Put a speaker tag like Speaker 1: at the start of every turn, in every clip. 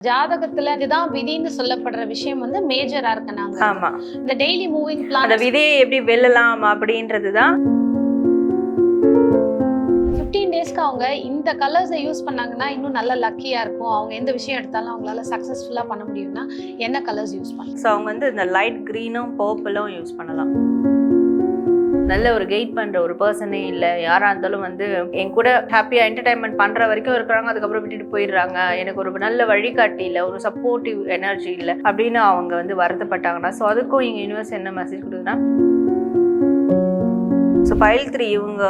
Speaker 1: ஜாதகத்துல இதுதான் விதின்னு சொல்லப்படுற விஷயம் வந்து மேஜரா இருக்கு நாங்க
Speaker 2: ஆமா.
Speaker 1: இந்த டெய்லி மூவிங்
Speaker 2: அந்த
Speaker 1: பிளான்
Speaker 2: விதையை எப்படி வெல்லலாம் அப்படின்றது தான்
Speaker 1: ஃபிஃப்டீன் டேஸ்க்கு அவங்க இந்த கலர்ஸை யூஸ் பண்ணாங்கன்னா இன்னும் நல்ல லக்கியா இருக்கும். அவங்க எந்த விஷயம் எடுத்தாலும் அவங்களால சக்சஸ்ஃபுல்லா பண்ண முடியும்னா என்ன கலர்ஸ் யூஸ் பண்ணலாம்?
Speaker 2: ஸோ அவங்க வந்து இந்த லைட் க்ரீனும் பர்பிளும் யூஸ் பண்ணலாம். நல்ல ஒரு கைட் பண்ற ஒரு பர்சனே இல்லை. யாரா இருந்தாலும் வந்து என் கூட ஹாப்பியா என்டர்டைன்மெண்ட் பண்ற வரைக்கும் இருக்கிறாங்க அதுக்கப்புறம் விட்டுட்டு போயிடுறாங்க. எனக்கு ஒரு நல்ல வழிகாட்டி இல்லை ஒரு சப்போர்ட்டிவ் எனர்ஜி இல்லை அப்படின்னு அவங்க வந்து வருத்தப்பட்டாங்கன்னா. ஸோ அதுக்கும் எங்கள் யூனிவர்ஸ் என்ன மெசேஜ் கொடுக்குன்னா ஸோ ஃபைல் த்ரீ இவங்க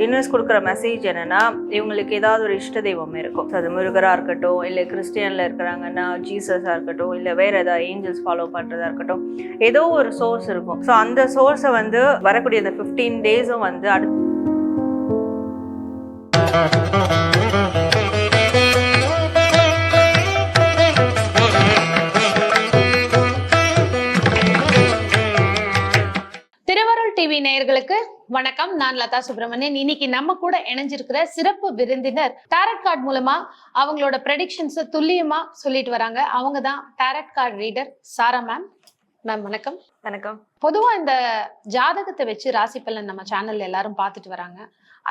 Speaker 2: யூனிவர்ஸ் கொடுக்குற மெசேஜ் என்னென்னா இவங்களுக்கு ஏதாவது ஒரு இஷ்ட தெய்வம் இருக்கும். ஸோ அது முருகராக இருக்கட்டும் இல்லை கிறிஸ்டியனில் இருக்கிறாங்கன்னா ஜீசஸாக இருக்கட்டும் இல்லை வேறு ஏதாவது ஏஞ்சல்ஸ் ஃபாலோ பண்ணுறதா இருக்கட்டும் ஏதோ ஒரு சோர்ஸ் இருக்கும். ஸோ அந்த சோர்ஸை வந்து வரக்கூடிய அந்த ஃபிஃப்டீன் டேஸும் வந்து அடுத்து
Speaker 1: நான் லதா சுப்பிரமணியன் இன்னைக்கு நம்ம கூட இணைஞ்சிருக்கிற சிறப்பு விருந்தினர் டேரட் கார்டு மூலமா அவங்களோட ப்ரெடிக்ஷன்ஸ் துல்லியமா சொல்லிட்டு வராங்க. அவங்க தான் tarot card reader Sara ma'am ma'am வணக்கம்.
Speaker 2: வணக்கம்.
Speaker 1: பொதுவா இந்த ஜாதகத்தை வச்சு ராசி பலன் நம்ம சேனல்ல எல்லாரும் பார்த்துட்டு வராங்க.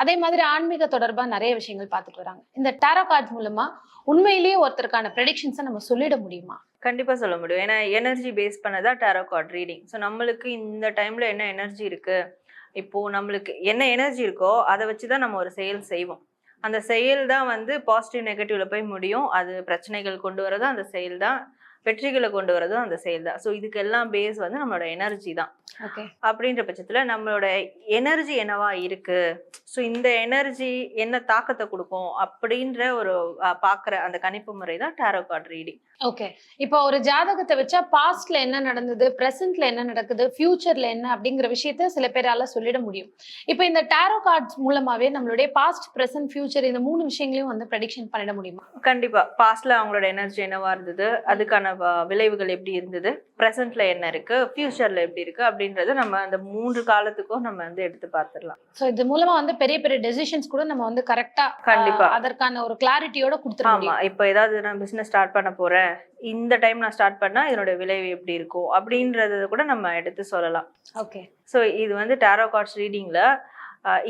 Speaker 1: அதே மாதிரி ஆன்மீக தொடர்பா நிறைய விஷயங்கள் பார்த்துட்டு வராங்க. இந்த டேரோ கார்ட்ஸ் மூலமா உண்மையிலேயே ஒருத்தருக்கான ப்ரெடிக்ஷன்ஸை நம்ம சொல்லிட முடியுமா?
Speaker 2: கண்டிப்பாக சொல்ல முடியும். ஏன்னா எனர்ஜி பேஸ் பண்ணதா டேரோ கார்ட் ரீடிங் ஸோ நம்மளுக்கு இந்த டைமில் என்ன எனர்ஜி இருக்கு? இப்போ நம்மளுக்கு என்ன எனர்ஜி இருக்கோ அதை வச்சு தான் நம்ம ஒரு செயல் செய்வோம். அந்த செயல் தான் வந்து பாசிட்டிவ் நெகட்டிவ்ல போய் முடியும். அது பிரச்சனைகள் கொண்டு வரதும் அந்த செயல் தான் வெற்றிகளை கொண்டு வரதும் அந்த செயல் தான். ஸோ இதுக்கெல்லாம் பேஸ் வந்து நம்மளோட எனர்ஜி தான்.
Speaker 1: ஓகே
Speaker 2: அப்படின்ற பட்சத்தில் நம்மளோட எனர்ஜி என்னவா இருக்கு? ஸோ இந்த எனர்ஜி என்ன தாக்கத்தை கொடுக்கும்? அப்படின்ற ஒரு பார்க்குற அந்த கணிப்பு முறை தான் டேரோ கார்ட் ரீடிங்
Speaker 1: ஓகே இப்போ ஒரு ஜாதகத்தை வச்சா பாஸ்ட்ல என்ன நடந்தது? பிரசன்ட்ல என்ன நடக்குது? ஃபியூச்சர்ல என்ன? அப்படிங்கிற விஷயத்த சில பேரால சொல்லிட முடியும். இப்போ இந்த டேரோ கார்ட்ஸ் மூலமாவே நம்மளுடைய பாஸ்ட் பிரசன்ட் ஃபியூச்சர் இந்த மூணு விஷயங்களையும் வந்து ப்ரெடிக்ஷன் பண்ணிட முடியுமா?
Speaker 2: கண்டிப்பா. பாஸ்ட்ல அவங்களோட எனர்ஜி என்னவா இருந்தது? அதுக்கான விளைவுகள் எப்படி இருந்தது? ப்ரெசென்ட்ல என்ன இருக்கு? ஃபியூச்சர்ல எப்படி இருக்கு? அப்படின்றத நம்ம அந்த மூன்று காலத்துக்கும் நம்ம வந்து எடுத்து பார்த்துடலாம்
Speaker 1: சோ இது மூலமா வந்து பெரிய பெரிய டெசிஷன்ஸ் கூட நம்ம வந்து கரெக்டா
Speaker 2: கண்டிப்பா.
Speaker 1: அதற்கான ஒரு கிளாரிட்டியோட முடியும்.
Speaker 2: இப்போ ஏதாவது நான் பிசினஸ் ஸ்டார்ட் பண்ண போறேன். இந்த டைம் நான் ஸ்டார்ட் பண்ணா இதனோட விளைவு எப்படி இருக்கும்? அப்படின்றத கூட நம்ம எடுத்து சொல்லலாம்.
Speaker 1: ஓகே
Speaker 2: ஸோ இது வந்து டேரோ கார்ட்ஸ் ரீடிங்கில்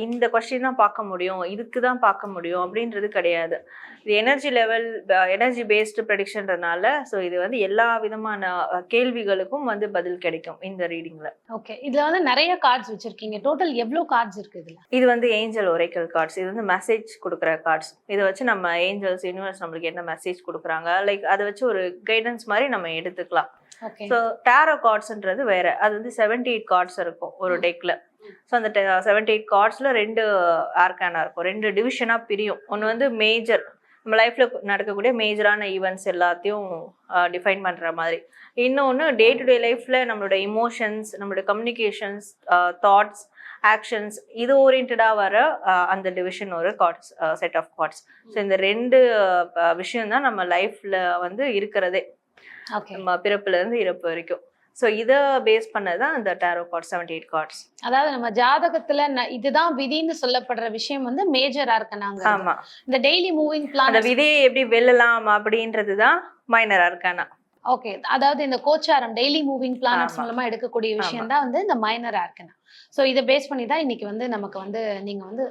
Speaker 2: இந்த கொஸ்டின் தான் பார்க்க முடியும் இதுக்கு தான் பார்க்க முடியும் அப்படின்றது கிடையாது. இது எனர்ஜி லெவல் எனர்ஜி பேஸ்டு ப்ரெடிக்ஷன்றதுனால ஸோ இது வந்து எல்லா விதமான கேள்விகளுக்கும் வந்து பதில் கிடைக்கும் இந்த ரீடிங்கில்
Speaker 1: ஓகே இதுல வந்து நிறைய கார்ட்ஸ் வச்சிருக்கீங்க. டோட்டல் எவ்வளவு கார்ட்ஸ் இருக்கு இதுல?
Speaker 2: இது வந்து ஏஞ்சல் ஒரேக்கல் கார்ட்ஸ் இது வந்து மெசேஜ் கொடுக்குற கார்ட்ஸ் இதை வச்சு நம்ம ஏஞ்சல்ஸ் யூனிவர்ஸ் நம்மளுக்கு என்ன மெசேஜ் கொடுக்குறாங்க? லைக் அதை வச்சு ஒரு கைடன்ஸ் மாதிரி நம்ம எடுத்துக்கலாம். ஸோ டேரோ கார்ட்ஸ்ன்றது வேற. அது வந்து செவன்டி எயிட் கார்ட்ஸ் இருக்கும் ஒரு டெக்ல ஸோ அந்த செவன்டி எயிட் கார்ட்ஸ்ல ரெண்டு ஆர்கானா இருக்கும். ரெண்டு டிவிஷனா பிரியும். ஒன்று வந்து மேஜர் நம்ம லைஃப்ல நடக்கக்கூடிய மேஜரான ஈவெண்ட்ஸ் எல்லாத்தையும் டிஃபைன் பண்ற மாதிரி. இன்னொன்று டே டு டே லைஃப்ல நம்மளோட இமோஷன்ஸ் நம்மளோட கம்யூனிகேஷன்ஸ் தாட்ஸ் ஆக்ஷன்ஸ் இது ஓரியன்டாக வர அந்த டிவிஷன் ஒரு cards set of cards so இந்த ரெண்டு விஷயம் தான் நம்ம லைஃப்ல வந்து இருக்கிறதே. நம்ம பிறப்புல இருந்து இறப்பு வரைக்கும். ஸோ இதை பேஸ் பண்ணதான் இந்த tarot card seventy eight cards
Speaker 1: அதாவது நம்ம ஜாதகத்துல இதுதான் விதின்னு சொல்லப்படுற விஷயம் வந்து மேஜரா இருக்கு நாங்க
Speaker 2: ஆமா.
Speaker 1: இந்த டெய்லி மூவிங் பிளான்
Speaker 2: அந்த விதையை எப்படி வெல்லலாம் அப்படின்றது தான் மைனரா இருக்கானா.
Speaker 1: ஓகே அதாவது இந்த கோச்சாரம் டெய்லி மூவிங் பிளானட்ஸ். மூலமா எடுக்கக்கூடிய விஷயம் தான் வந்து இந்த மைனர் ஆர்கனா ஸோ இதை பேஸ் பண்ணி தான் இன்னைக்கு வந்து நமக்கு வந்து நீங்கள் வந்து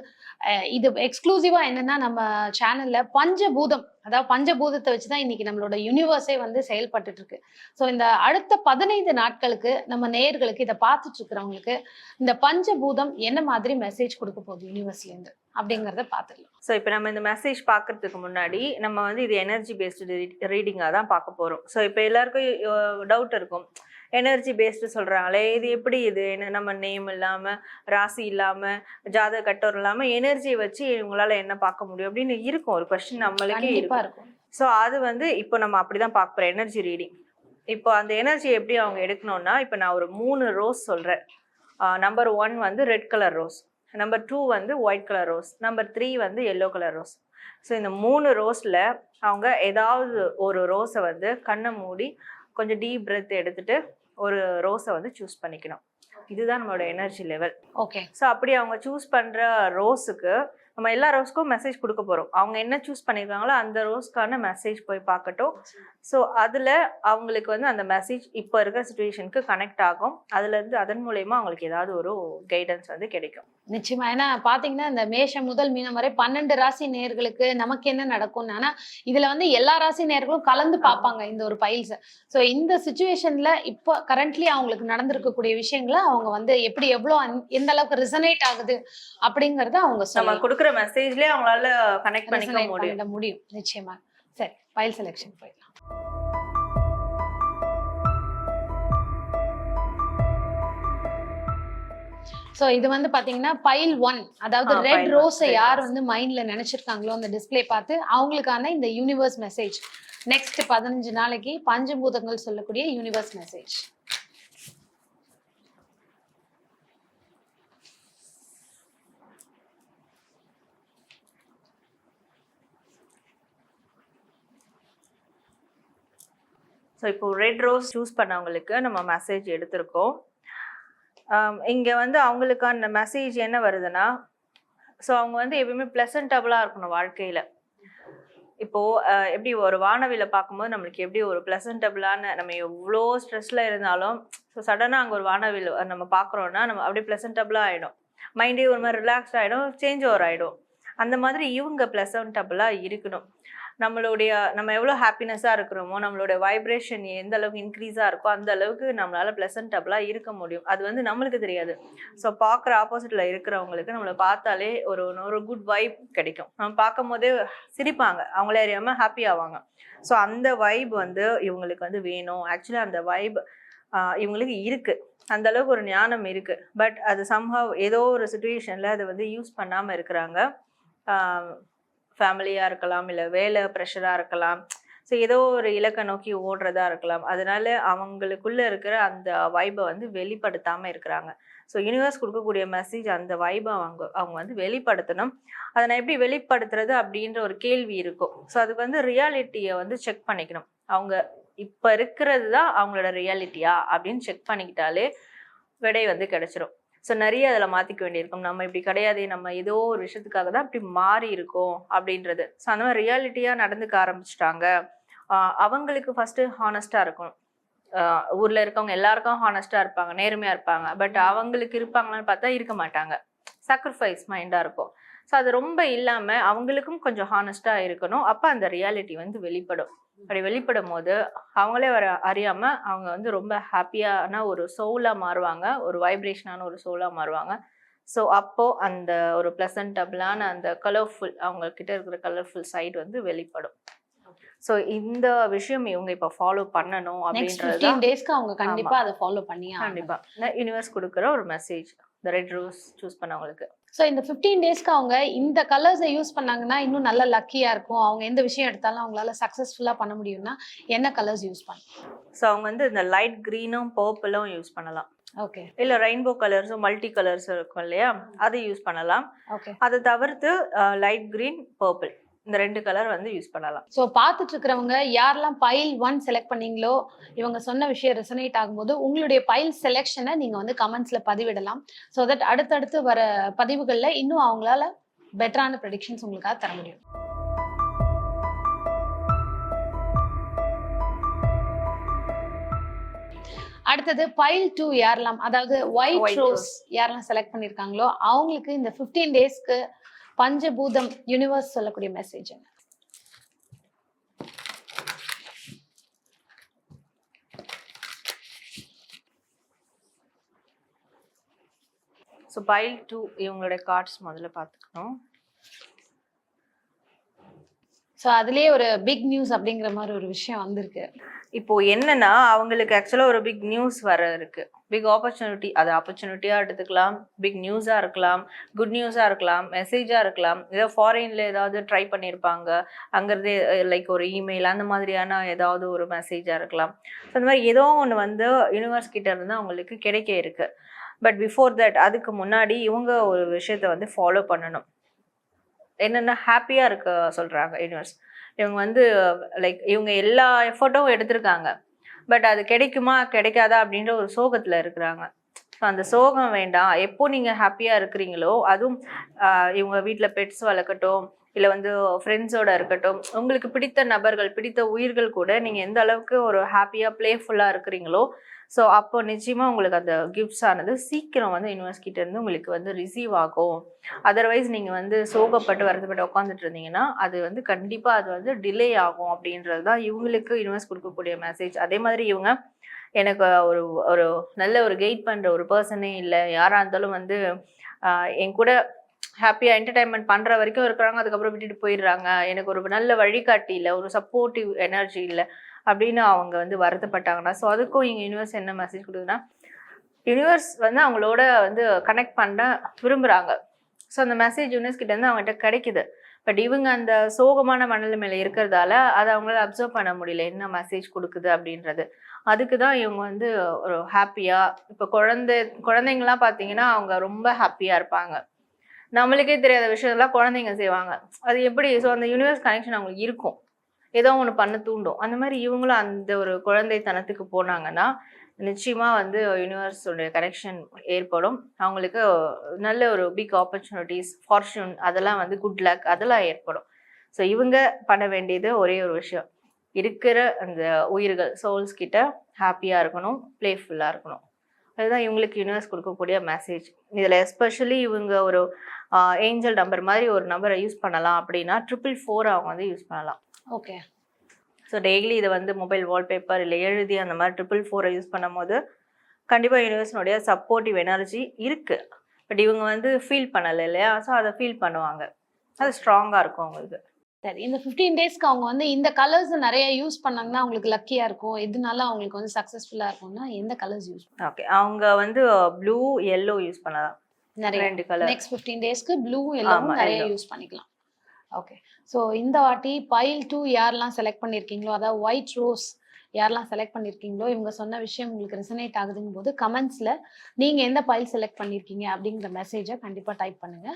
Speaker 1: இது எக்ஸ்க்ளூசிவாக என்னென்னா நம்ம சேனலில் பஞ்சபூதம் அதாவது பஞ்சபூதத்தை வச்சு தான் இன்னைக்கு நம்மளோட யூனிவர்ஸே வந்து செயல்பட்டுட்ருக்கு ஸோ இந்த அடுத்த பதினைந்து நாட்களுக்கு நம்ம நேயர்களுக்கு இதை பார்த்துட்டு இருக்கிறவங்களுக்கு இந்த பஞ்சபூதம் என்ன மாதிரி மெசேஜ் கொடுக்க போகுது யூனிவர்ஸ்லேருந்து அப்படிங்கிறத பார்த்துடலாம். பார்த்துக்கலாம்
Speaker 2: ஸோ இப்போ நம்ம இந்த மெசேஜ் பார்க்கறதுக்கு முன்னாடி நம்ம வந்து இது எனர்ஜி பேஸ்டு ரீடிங்காக தான் பார்க்க போகிறோம் ஸோ இப்போ எல்லாருக்கும் டவுட் இருக்கும். எனர்ஜி பேஸ்டு சொல்கிறாங்களே இது எப்படி இது? என்ன நம்ம நேம் இல்லாமல் ராசி இல்லாமல் ஜாதக கட்டோர் இல்லாமல் எனர்ஜியை வச்சு உங்களால் என்ன பார்க்க முடியும்? அப்படின்னு இருக்கும். ஒரு கொஸ்டின் நம்மளுக்கே இருக்கும். ஸோ அது வந்து இப்போ நம்ம அப்படிதான் பார்க்க போறோம் எனர்ஜி ரீடிங் இப்போ அந்த எனர்ஜி எப்படி அவங்க எடுக்கணும்னா இப்போ நான் ஒரு மூணு ரோஸ் சொல்கிறேன் நம்பர் ஒன் வந்து red colour rose number two வந்து white colour rose number three வந்து எல்லோ கலர் ரோஸ் ஸோ இந்த மூணு ரோஸில் அவங்க ஏதாவது ஒரு ரோஸை வந்து கண்ணை மூடி கொஞ்சம் டீப் பிரெத் எடுத்துட்டு ஒரு ரோஸை வந்து சூஸ் பண்ணிக்கணும். இதுதான் நம்மளோட எனர்ஜி லெவல்
Speaker 1: ஓகே
Speaker 2: ஸோ அப்படி அவங்க சூஸ் பண்ணுற ரோஸுக்கு நம்ம எல்லா ரோஸ்க்கும் மெசேஜ் கொடுக்க போறோம். அவங்க என்ன சூஸ் பண்ணிருக்காங்களோ அந்த ரோஸ்க்கான மெசேஜ் போய் பார்க்கட்டும். ஸோ அதுல அவங்களுக்கு வந்து அந்த மெசேஜ் இப்போ இருக்கிற சுச்சுவேஷனுக்கு கனெக்ட் ஆகும். அதுல இருந்து அதன் மூலயமா அவங்களுக்கு ஏதாவது ஒரு கைடன்ஸ் வந்து கிடைக்கும்.
Speaker 1: நிச்சயமா. ஏன்னா பாத்தீங்கன்னா இந்த மேஷம் முதல் மீனம் வரை பன்னெண்டு ராசி நேர்களுக்கு நமக்கு என்ன நடக்கும்னு ஆனா இதுல வந்து எல்லா ராசி நேர்களும் கலந்து பார்ப்பாங்க இந்த ஒரு பைல்ஸ் சோ இந்த சுச்சுவேஷன்ல இப்போ கரண்ட்லி அவங்களுக்கு நடந்திருக்கக்கூடிய விஷயங்களை அவங்க வந்து எப்படி எவ்வளவு அந்- எந்த அளவுக்கு ரிசனேட் ஆகுது அப்படிங்கறத அவங்க
Speaker 2: நம்ம
Speaker 1: சொல்லலாம்
Speaker 2: கொடுக்குற மெசேஜ்லயே அவங்களால கனெக்ட் பண்ணிக்க முடியும்.
Speaker 1: முடியும். நிச்சயமா. சரி பைல் செலெக்ஷன் போயிடலாம். சோ இது வந்து பாத்தீங்கன்னா பைல் ஒன் அதாவது ரெட் ரோஸை யார். வந்து மைண்ட்ல நினைச்சிருக்காங்களோ அந்த டிஸ்ப்ளே பார்த்து அவங்களுக்கான இந்த யூனிவர்ஸ் மெசேஜ் நெக்ஸ்ட் பதினஞ்சு நாளைக்கு பஞ்சபூதங்கள் சொல்லக்கூடிய யூனிவர்ஸ் மெசேஜ்
Speaker 2: ஸோ இப்போ ரெட் ரோஸ் சூஸ் பண்ணவங்களுக்கு நம்ம மெசேஜ் எடுத்திருக்கோம். Um, இங்கே வந்து அவங்களுக்கான மெசேஜ் என்ன வருதுன்னா ஸோ அவங்க வந்து எப்பயுமே ப்ளசன்டபுளாக இருக்கணும் வாழ்க்கையில். இப்போ எப்படி ஒரு வானவில பார்க்கும்போது நம்மளுக்கு எப்படி ஒரு ப்ளசன்டபுளான நம்ம எவ்வளோ ஸ்ட்ரெஸ்ஸில் இருந்தாலும் ஸோ சடனாக அங்கே ஒரு வானவில் நம்ம பார்க்குறோன்னா நம்ம அப்படியே ப்ளசன்டபுளாக ஆகிடும் மைண்டே ஒரு மாதிரி ரிலாக்ஸ் ஆகிடும் சேஞ்ச் ஓவர் ஆகிடும் அந்த மாதிரி இவங்க ப்ளசன்டபுளாக இருக்கணும். நம்மளுடைய நம்ம எவ்வளோ ஹாப்பினஸ்ஸாக இருக்கிறோமோ நம்மளுடைய வைப்ரேஷன் எந்த அளவுக்கு இன்க்ரீஸாக இருக்கோ அந்த அளவுக்கு நம்மளால் ப்ளசன்டபுளாக இருக்க முடியும். அது வந்து நம்மளுக்கு தெரியாது. ஸோ பார்க்குற ஆப்போசிட்டில் இருக்கிறவங்களுக்கு நம்மளை பார்த்தாலே ஒரு ஒரு குட் வைப் கிடைக்கும். நம்ம பார்க்கும் போதே சிரிப்பாங்க. அவங்களே அறியாமல் ஹாப்பி ஆவாங்க. ஸோ அந்த வைப் வந்து இவங்களுக்கு வந்து வேணும். ஆக்சுவலி அந்த வைப் இவங்களுக்கு இருக்குது அந்த அளவுக்கு ஒரு ஞானம் இருக்கு. பட் அது சம்ஹவ் ஏதோ ஒரு சுச்சுவேஷன்ல அதை வந்து யூஸ் பண்ணாம இருக்கிறாங்க. ஃபேமிலியாக இருக்கலாம் இல்லை வேலை ப்ரெஷராக இருக்கலாம். ஸோ ஏதோ ஒரு இலக்கை நோக்கி ஓடுறதா இருக்கலாம். அதனால அவங்களுக்குள்ளே இருக்கிற அந்த வைபை வந்து வெளிப்படுத்தாமல் இருக்கிறாங்க. ஸோ யூனிவர்ஸ் கொடுக்கக்கூடிய மெசேஜ் அந்த வைபை அவங்க அவங்க வந்து வெளிப்படுத்தணும். அதை நான் எப்படி வெளிப்படுத்துறது அப்படின்ற ஒரு கேள்வி இருக்கும். ஸோ அதுக்கு வந்து ரியாலிட்டியை வந்து செக் பண்ணிக்கணும். அவங்க இப்போ இருக்கிறது தான் அவங்களோட ரியாலிட்டியா அப்படின்னு செக் பண்ணிக்கிட்டாலே விடை வந்து கிடைச்சிரும். ஸோ நிறைய அதில் மாற்றிக்க வேண்டியிருக்கும். நம்ம இப்படி கிடையாது நம்ம ஏதோ ஒரு விஷயத்துக்காக தான் இப்படி மாறி இருக்கோம் அப்படின்றது. ஸோ அந்த மாதிரி ரியாலிட்டியாக நடந்துக்க ஆரம்பிச்சிட்டாங்க. அவங்களுக்கு ஃபஸ்ட்டு ஹானஸ்ட்டாக இருக்கணும். ஆஹ் ஊர்ல இருக்கவங்க எல்லாருக்கும் ஹானஸ்ட்டாக இருப்பாங்க நேர்மையாக இருப்பாங்க. பட் அவங்களுக்கு இருப்பாங்களான்னு பார்த்தா இருக்க மாட்டாங்க. சாக்ரிஃபைஸ் மைண்டாக இருக்கும். ஸோ அது ரொம்ப இல்லாமல் அவங்களுக்கும் கொஞ்சம் ஹானஸ்ட்டாக இருக்கணும். அப்போ அந்த ரியாலிட்டி வந்து வெளிப்படும். அப்படி வெளிப்படும் போது அவங்களே வர அறியாம அவங்க வந்து ரொம்ப ஹாப்பியான ஒரு சோலா மாறுவாங்க. ஒரு வைப்ரேஷனான ஒரு சோலா மாறுவாங்க. ஸோ அப்போ அந்த ஒரு பிளசன்டபிளான அந்த கலர்ஃபுல் அவங்க கிட்ட இருக்கிற கலர்ஃபுல் சைடு வந்து வெளிப்படும். ஸோ இந்த விஷயம் இவங்க இப்போ ஃபாலோ பண்ணணும் அப்படின்றது
Speaker 1: டேஸ்க்கு அவங்க கண்டிப்பா அதை ஃபாலோ பண்ணி
Speaker 2: கண்டிப்பா. யூனிவர்ஸ் கொடுக்குற ஒரு மெசேஜ் இந்த ரெட் ரோஸ் சூஸ் பண்ணவங்களுக்கு.
Speaker 1: ஸோ இந்த ஃபிஃப்டீன் டேஸ்க்கு அவங்க இந்த கலர்ஸை யூஸ் பண்ணாங்கன்னா இன்னும் நல்ல லக்கியா இருக்கும். அவங்க எந்த விஷயம் எடுத்தாலும் அவங்களால சக்ஸஸ்ஃபுல்லா பண்ண முடியும்னா என்ன கலர்ஸ் யூஸ் பண்ணலாம்
Speaker 2: ஸோ அவங்க வந்து இந்த லைட் க்ரீனும் பர்பிளும் யூஸ் பண்ணலாம்.
Speaker 1: ஓகே
Speaker 2: இல்லை ரெயின்போ கலர்ஸும் மல்டி கலர்ஸ் இருக்கும் இல்லையா? அதை யூஸ் பண்ணலாம்.
Speaker 1: ஓகே
Speaker 2: அதை தவிர்த்து லைட் கிரீன் பர்பிள் இந்த ரெண்டு கலர் வந்து யூஸ் பண்ணலாம்.
Speaker 1: ஸோ பார்த்துட்டு இருக்கிறவங்க யாரெல்லாம் பைல் ஒன் செலக்ட் பண்ணீங்களோ இவங்க சொன்ன விஷயம் ரெசனேட் ஆகும்போது உங்களுடைய பைல் செலெக்ஷனை நீங்க வந்து கமெண்ட்ஸ்ல பதிவிடலாம். ஸோ தட் அடுத்தடுத்து வர பதிவுகள்ல இன்னும் அவங்களால பெட்டரான ப்ரெடிக்ஷன்ஸ் உங்களுக்காக தர முடியும். அடுத்தது பைல் டூ யாரெல்லாம் அதாவது ஒயிட் ரோஸ் யாரெல்லாம் செலக்ட் பண்ணிருக்காங்களோ அவங்களுக்கு இந்த 15 டேஸ்க்கு பஞ்சபூதம் யூனிவர்ஸ் சொல்லக்கூடிய மெசேஜ் என்ன?
Speaker 2: ஸோ பைல் டூ இவங்களுடைய கார்ட்ஸ் முதல்ல பார்த்துக்கணும்.
Speaker 1: ஸோ அதுலேயே ஒரு பிக் நியூஸ் அப்படிங்கிற மாதிரி ஒரு விஷயம் வந்திருக்கு.
Speaker 2: இப்போ என்னன்னா அவங்களுக்கு ஆக்சுவலாக ஒரு பிக் நியூஸ் வர இருக்கு. பிக் ஆப்பர்ச்சுனிட்டி அது ஆப்பர்ச்சுனிட்டியாக எடுத்துக்கலாம். பிக் நியூஸாக இருக்கலாம். குட் நியூஸாக இருக்கலாம். மெசேஜாக இருக்கலாம். ஏதோ ஃபாரின்ல ஏதாவது ட்ரை பண்ணியிருப்பாங்க அங்கேருந்தே லைக் ஒரு இமெயில் அந்த மாதிரியான ஏதாவது ஒரு மெசேஜாக இருக்கலாம். ஸோ அந்த மாதிரி ஏதோ ஒன்று வந்து யூனிவர்ஸ் கிட்ட இருந்து அவங்களுக்கு கிடைக்க இருக்கு. பட் பிஃபோர் தட் அதுக்கு முன்னாடி இவங்க ஒரு விஷயத்த வந்து ஃபாலோ பண்ணணும். என்னென்ன ஹாப்பியாக இருக்க சொல்கிறாங்க யூனிவர்ஸ் இவங்க வந்து லைக் இவங்க எல்லா எஃபர்ட்டும் எடுத்திருக்காங்க. பட் அது கிடைக்குமா கிடைக்காதா அப்படின்ற ஒரு சோகத்தில் இருக்கிறாங்க. ஸோ அந்த சோகம் வேண்டாம். எப்போ நீங்கள் ஹாப்பியாக இருக்கிறீங்களோ அதுவும் இவங்க வீட்டில் பெட்ஸ் வளர்க்கட்டும் இல்லை வந்து ஃப்ரெண்ட்ஸோட இருக்கட்டும் உங்களுக்கு பிடித்த நபர்கள் பிடித்த உயிர்கள் கூட நீங்கள் எந்த அளவுக்கு ஒரு ஹாப்பியாக ப்ளேஃபுல்லாக இருக்கிறீங்களோ ஸோ அப்போ நிச்சயமாக உங்களுக்கு அந்த கிஃப்ட்ஸ் ஆனது சீக்கிரம் வந்து யூனிவர்ஸ் கிட்டேருந்து உங்களுக்கு வந்து ரிசீவ் ஆகும். அதர்வைஸ் நீங்கள் வந்து சோகப்பட்டு வருத்தப்பட்டு உட்காந்துட்டு இருந்தீங்கன்னா அது வந்து கண்டிப்பாக அது வந்து டிலே ஆகும் அப்படின்றது தான் இவங்களுக்கு யூனிவர்ஸ் கொடுக்கக்கூடிய மெசேஜ் அதே மாதிரி இவங்க எனக்கு ஒரு ஒரு நல்ல ஒரு கெயிட் பண்ணுற ஒரு பர்சனே இல்லை. யாராக இருந்தாலும் வந்து என் கூட ஹாப்பியாக என்டர்டைன்மெண்ட் பண்ணுற வரைக்கும் இருக்கிறாங்க அதுக்கப்புறம் விட்டுட்டு போயிடுறாங்க. எனக்கு ஒரு நல்ல வழிகாட்டி இல்லை ஒரு சப்போர்ட்டிவ் எனர்ஜி இல்லை. அப்படின்னு அவங்க வந்து வருத்தப்பட்டாங்கன்னா ஸோ அதுக்கும் இங்கே யூனிவர்ஸ் என்ன மெசேஜ் கொடுக்குதுன்னா யூனிவர்ஸ் வந்து அவங்களோட வந்து கனெக்ட் பண்ண விரும்புகிறாங்க ஸோ அந்த மெசேஜ் யூனிவர்ஸ் கிட்ட இருந்து அவங்ககிட்ட கிடைக்குது. பட் இவங்க அந்த சோகமான மனநிலைமையில இருக்கிறதால அதை அவங்களால அப்சர்வ் பண்ண முடியல. என்ன மெசேஜ் கொடுக்குது அப்படின்றது. அதுக்கு தான் இவங்க வந்து ஒரு ஹாப்பியாக இப்போ குழந்தை குழந்தைங்கலாம் பார்த்தீங்கன்னா அவங்க ரொம்ப ஹாப்பியாக இருப்பாங்க. நம்மளுக்கே தெரியாத விஷயம்லாம் குழந்தைங்க செய்வாங்க. அது எப்படி? ஸோ அந்த யூனிவர்ஸ் கனெக்ஷன் அவங்களுக்கு இருக்கும். ஏதோ ஒன்று பண்ண தூண்டும். அந்த மாதிரி இவங்களும் அந்த ஒரு குழந்தைத்தனத்துக்கு போனாங்கன்னா நிச்சயமாக வந்து யூனிவர்ஸோடைய கனெக்ஷன் ஏற்படும். அவங்களுக்கு நல்ல ஒரு பிக் ஆப்பர்ச்சுனிட்டிஸ் ஃபார்ச்சூன் அதெல்லாம் வந்து குட் லக் அதெல்லாம் ஏற்படும். ஸோ இவங்க பண்ண வேண்டியது ஒரே ஒரு விஷயம். இருக்கிற அந்த உயிர்கள் சோல்ஸ் கிட்ட ஹாப்பியாக இருக்கணும் ப்ளேஃபுல்லாக இருக்கணும். அதுதான் இவங்களுக்கு யூனிவர்ஸ் கொடுக்கக்கூடிய மெசேஜ் இதில் எஸ்பெஷலி இவங்க ஒரு ஏஞ்சல் நம்பர் மாதிரி ஒரு நம்பரை யூஸ் பண்ணலாம் அப்படின்னா ட்ரிபிள் ஃபோர் அவங்க வந்து யூஸ் பண்ணலாம்.
Speaker 1: ஓகே
Speaker 2: ஸோ டெய்லி இதை வந்து மொபைல் வால்பேப்பர் இல்லை எழுதி அந்த மாதிரி ட்ரிபிள் ஃபோரை யூஸ் பண்ணும்போது கண்டிப்பாக யூனிவர்ஸினுடைய சப்போர்ட்டிவ் எனர்ஜி இருக்குது பட் இவங்க வந்து ஃபீல் பண்ணலை இல்லையா? ஸோ அதை ஃபீல் பண்ணுவாங்க. அது ஸ்ட்ராங்காக இருக்கும் அவங்களுக்கு.
Speaker 1: சரி இந்த ஃபிஃப்டீன் டேஸ்க்கு அவங்க வந்து இந்த கலர்ஸ் நிறைய யூஸ் பண்ணாங்கன்னா அவங்களுக்கு லக்கியா இருக்கும். எதுனால அவங்களுக்கு வந்து சக்சஸ்ஃபுல்லா இருக்கும்னா எந்த கலர்ஸ் யூஸ்
Speaker 2: ஓகே அவங்க வந்து ப்ளூ எல்லோ யூஸ் பண்ணலாம்.
Speaker 1: நிறைய.
Speaker 2: ரெண்டு கலர்
Speaker 1: நெக்ஸ்ட் ஃபிஃப்டீன் டேஸ்க்கு ப்ளூ எல்லாம்
Speaker 2: ஆமா,
Speaker 1: நிறைய. யூஸ் பண்ணிக்கலாம். ஓகே ஸோ இந்த வாட்டி பைல் டூ யாரெல்லாம் செலக்ட் பண்ணியிருக்கீங்களோ அதாவது ஒயிட் ரோஸ் யாரெல்லாம் செலக்ட் பண்ணியிருக்கீங்களோ இவங்க சொன்ன விஷயம் உங்களுக்கு ரெசனேட் ஆகுதுங்கும் போது கமெண்ட்ஸ்ல நீங்க எந்த பைல் செலக்ட் பண்ணியிருக்கீங்க அப்படிங்கிற மெசேஜை கண்டிப்பா டைப் பண்ணுங்க.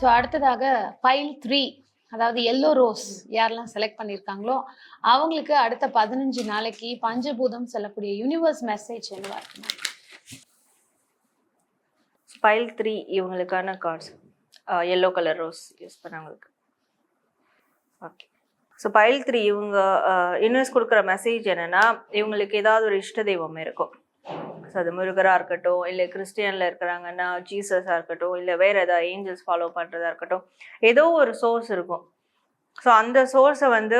Speaker 1: ஸோ அடுத்ததாக ஃபைல் த்ரீ அதாவது எல்லோ ரோஸ் யாரெல்லாம் செலக்ட் பண்ணியிருக்காங்களோ அவங்களுக்கு அடுத்த பதினஞ்சு நாளைக்கு பஞ்சபூதம் செல்லக்கூடிய யூனிவர்ஸ் மெசேஜ் என்னவா இருக்குன்னா
Speaker 2: ஃபைல் த்ரீ இவங்களுக்கான cards yellow colour rose use பண்ணவங்களுக்கு. ஓகே ஸோ பயில் த்ரீ இவங்க யூனிவர்ஸ் கொடுக்குற மெசேஜ் என்னென்னா இவங்களுக்கு ஏதாவது ஒரு இஷ்ட தெய்வம் இருக்கும். ஸோ அது முருகராக இருக்கட்டும் இல்லை கிறிஸ்டியனில் இருக்கிறாங்கன்னா ஜீசஸாக இருக்கட்டும் இல்லை வேறு ஏதாவது ஏஞ்சல்ஸ் ஃபாலோ பண்ணுறதா இருக்கட்டும் ஏதோ ஒரு சோர்ஸ் இருக்கும். ஸோ அந்த சோர்ஸை வந்து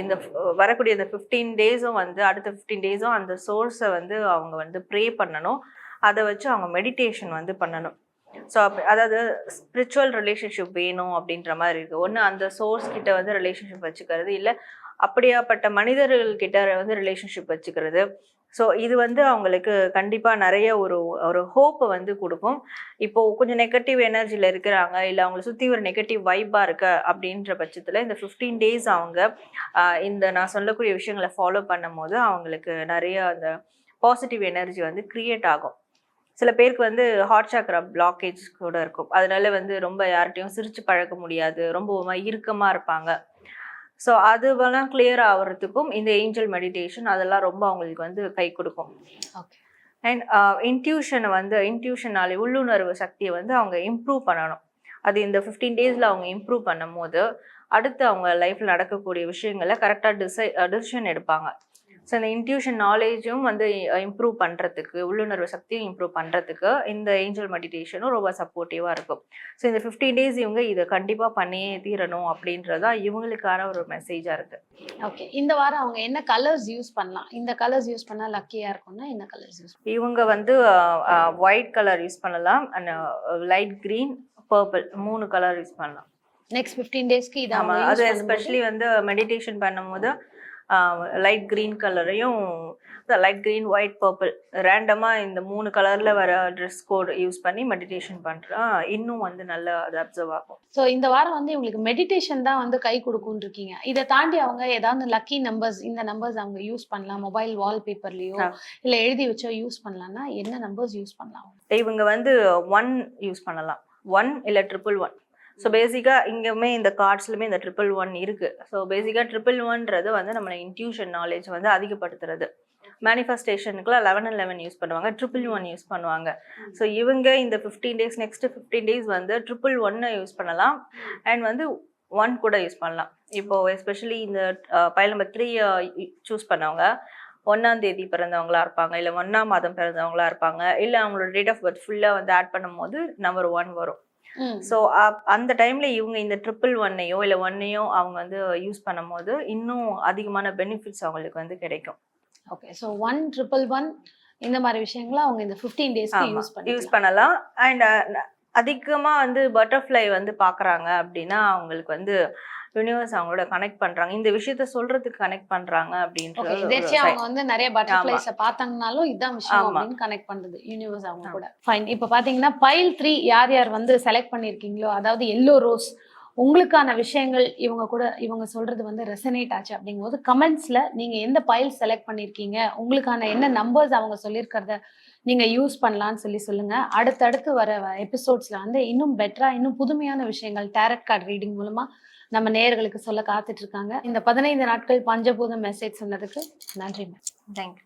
Speaker 2: இந்த வரக்கூடிய இந்த ஃபிஃப்டீன் டேஸும் வந்து அடுத்த ஃபிஃப்டீன் டேஸும் அந்த சோர்ஸை வந்து அவங்க வந்து ப்ரே பண்ணணும். அதை வச்சு அவங்க மெடிடேஷன் வந்து பண்ணணும். ஸோ அதாவது ஸ்பிரிச்சுவல் ரிலேஷன்ஷிப் வேணும் அப்படின்ற மாதிரி இருக்குது ஒன்று அந்த சோர்ஸ் கிட்ட வந்து ரிலேஷன்ஷிப் வச்சுக்கிறது இல்லை அப்படியாப்பட்ட மனிதர்கள் கிட்ட வந்து ரிலேஷன்ஷிப் வச்சுக்கிறது. ஸோ இது வந்து அவங்களுக்கு கண்டிப்பாக நிறைய ஒரு ஒரு ஹோப்பை வந்து கொடுக்கும். இப்போது கொஞ்சம் நெகட்டிவ் எனர்ஜியில் இருக்கிறாங்க இல்லை அவங்கள சுற்றி ஒரு நெகட்டிவ் வைப்பாக இருக்க அப்படின்ற பட்சத்தில் இந்த ஃபிஃப்டீன் டேஸ் அவங்க இந்த நான் சொல்லக்கூடிய விஷயங்களை ஃபாலோ பண்ணும்போது அவங்களுக்கு நிறைய அந்த பாசிட்டிவ் எனர்ஜி வந்து க்ரியேட் ஆகும். சில பேருக்கு வந்து ஹார்ட் சாக்ரா பிளாக்கேஜ் கூட இருக்கும். அதனால வந்து ரொம்ப யார்கிட்டையும் சிரித்து பழக்க முடியாது ரொம்ப இறுக்கமாக இருப்பாங்க. ஸோ அதுவெல்லாம் கிளியர் ஆகிறதுக்கும் இந்த ஏஞ்சல் மெடிடேஷன் அதெல்லாம் ரொம்ப அவங்களுக்கு வந்து கை கொடுக்கும்.
Speaker 1: ஓகே
Speaker 2: அண்ட் இன்ட்யூஷனை வந்து இன்ட்யூஷனாலே உள்ளுணர்வு சக்தியை வந்து அவங்க இம்ப்ரூவ் பண்ணணும். அது இந்த ஃபிஃப்டீன் டேஸில் அவங்க இம்ப்ரூவ் பண்ணும்போது அடுத்து அவங்க லைஃப்பில் நடக்கக்கூடிய விஷயங்களை கரெக்டாக டிசை டிசிஷன் எடுப்பாங்க. ஸோ இந்த இன்ட்யூஷன் நாலேஜும் வந்து இம்ப்ரூவ் பண்ணுறதுக்கு உள்ளுணர்வு சக்தியும் இம்ப்ரூவ் பண்ணுறதுக்கு இந்த ஏஞ்சல் மெடிடேஷனும் ரொம்ப சப்போர்ட்டிவாக இருக்கும். ஸோ இந்த ஃபிஃப்டீன் டேஸ் இவங்க இதை கண்டிப்பாக பண்ணியே தீரணும் அப்படின்றதா இவங்களுக்கான ஒரு மெசேஜாக இருக்குது
Speaker 1: ஓகே இந்த வாரம் அவங்க என்ன கலர்ஸ் யூஸ் பண்ணலாம்? இந்த கலர்ஸ் யூஸ் பண்ணா லக்கியா இருக்கும்னா என்ன கலர்ஸ் யூஸ்
Speaker 2: இவங்க வந்து ஒயிட் கலர் யூஸ் பண்ணலாம். அண்ட் லைட் green பர்பிள் மூணு கலர் யூஸ் பண்ணலாம்.
Speaker 1: நெக்ஸ்ட் ஃபிஃப்டீன் டேஸ்க்கு இது
Speaker 2: அது எஸ்பெஷலி வந்து மெடிடேஷன் பண்ணும்போது லைட் green கலரையும் லைட் green ஒயிட் பர்பிள் ரேண்டமாக இந்த மூணு கலரில் வர ட்ரெஸ் கோட் யூஸ் பண்ணி மெடிடேஷன் பண்ணுறா இன்னும் வந்து நல்லா அது அப்சர்வ் ஆகும்.
Speaker 1: ஸோ இந்த வாரம் வந்து இவங்களுக்கு மெடிடேஷன் தான் வந்து கை கொடுக்கும்னு இருக்கீங்க. இதை தாண்டி அவங்க ஏதாவது லக்கி நம்பர்ஸ் இந்த நம்பர்ஸ் அவங்க யூஸ் பண்ணலாம். மொபைல் வால்பேப்பர்லயோ. இல்ல எழுதி வச்சோ யூஸ் பண்ணலாம்னா என்ன நம்பர்ஸ் யூஸ் பண்ணலாம்?
Speaker 2: இவங்க வந்து ஒன் யூஸ் பண்ணலாம். ஒன் இல்லை ட்ரிபிள் ஒன் ஸோ பேசிக்காக இங்கேயுமே இந்த கார்ட்ஸ்லுமே இந்த ட்ரிபிள் ஒன் இருக்கு. ஸோ பேசிக்காக ட்ரிபிள் ஒன்றது வந்து நம்மளை இன்ட்யூஷன் நாலேஜ் வந்து அதிகப்படுத்துறது. மேனிஃபெஸ்டேஷனுக்குலாம் லெவன் அண்ட் லெவன் யூஸ் பண்ணுவாங்க. ட்ரிபிள் ஒன் யூஸ் பண்ணுவாங்க. ஸோ இவங்க இந்த fifteen days next fifteen days வந்து ட்ரிபிள் ஒன்னை யூஸ் பண்ணலாம். அண்ட் வந்து ஒன் கூட யூஸ் பண்ணலாம். இப்போ எஸ்பெஷலி இந்த பயல் நம்பர் த்ரீ சூஸ் பண்ணவங்க ஒன்றாம் தேதி பிறந்தவங்களா இருப்பாங்க. இல்லை ஒன்றாம் மாதம் பிறந்தவங்களா இருப்பாங்க. இல்லை அவங்களோட டேட் ஆஃப் பர்த் ஃபுல்லாக வந்து ஆட் பண்ணும்போது நம்பர் ஒன் வரும். ஸோ அந்த டைம்ல இவங்க இந்த ட்ரிபிள் ஒன்னையோ இல்லை ஒன்னையோ அவங்க வந்து யூஸ் பண்ணும்போது இன்னும் அதிகமான பெனிஃபிட்ஸ் அவங்களுக்கு வந்து கிடைக்கும்.
Speaker 1: Okay so one triple one இந்த மாதிரி விஷயங்களை அவங்க இந்த ஃபிஃப்டீன் டேஸ்க்கு யூஸ்
Speaker 2: யூஸ்
Speaker 1: பண்ணி
Speaker 2: பண்ணலாம். அண்ட் அதிகமா வந்து பட்டர்ஃப்ளை வந்து பாக்குறாங்க அப்படின்னா அவங்களுக்கு வந்து யூனிவர்ஸ் அவங்களோட கனெக்ட் பண்றாங்க. இந்த விஷயத்த சொல்றதுக்கு கனெக்ட் பண்றாங்க அப்படின்ற
Speaker 1: ஓகே
Speaker 2: ஒரு
Speaker 1: எதேர்ச்சியா
Speaker 2: sign.
Speaker 1: அவங்க வந்து நிறைய பட்டர்ஃப்ளைஸ பார்த்தாங்கனாலும் இதான் விஷயம். அப்படின்னு கனெக்ட் பண்றது யூனிவர்ஸ் அவங்க கூட. ஃபைன் இப்போ பாத்தீங்கன்னா பைல் த்ரீ யார் யார் வந்து செலக்ட் பண்ணிருக்கீங்களோ அதாவது எல்லோ ரோஸ் உங்களுக்கான விஷயங்கள் இவங்க கூட இவங்க சொல்றது வந்து ரெசனேட் ஆச்சு அப்படிங்கும்போது கமெண்ட்ஸ்ல நீங்க எந்த பைல் செலக்ட் பண்ணிருக்கீங்க உங்களுக்கான என்ன நம்பர்ஸ் அவங்க சொல்லியிருக்கிறத நீங்க யூஸ் பண்ணலாம்னு சொல்லி சொல்லுங்க. அடுத்தடுத்து வர எபிசோட்ஸ்ல வந்து இன்னும் பெட்டரா இன்னும் புதுமையான விஷயங்கள் டேரட் கார்டு ரீடிங் மூலமா நம்ம நேயர்களுக்கு சொல்ல காத்துட்டு இருக்காங்க இந்த பதினைந்து நாட்கள் பஞ்சபூதம் மெசேஜ் சொன்னதுக்கு நன்றி மேம்
Speaker 2: தேங்க்யூ.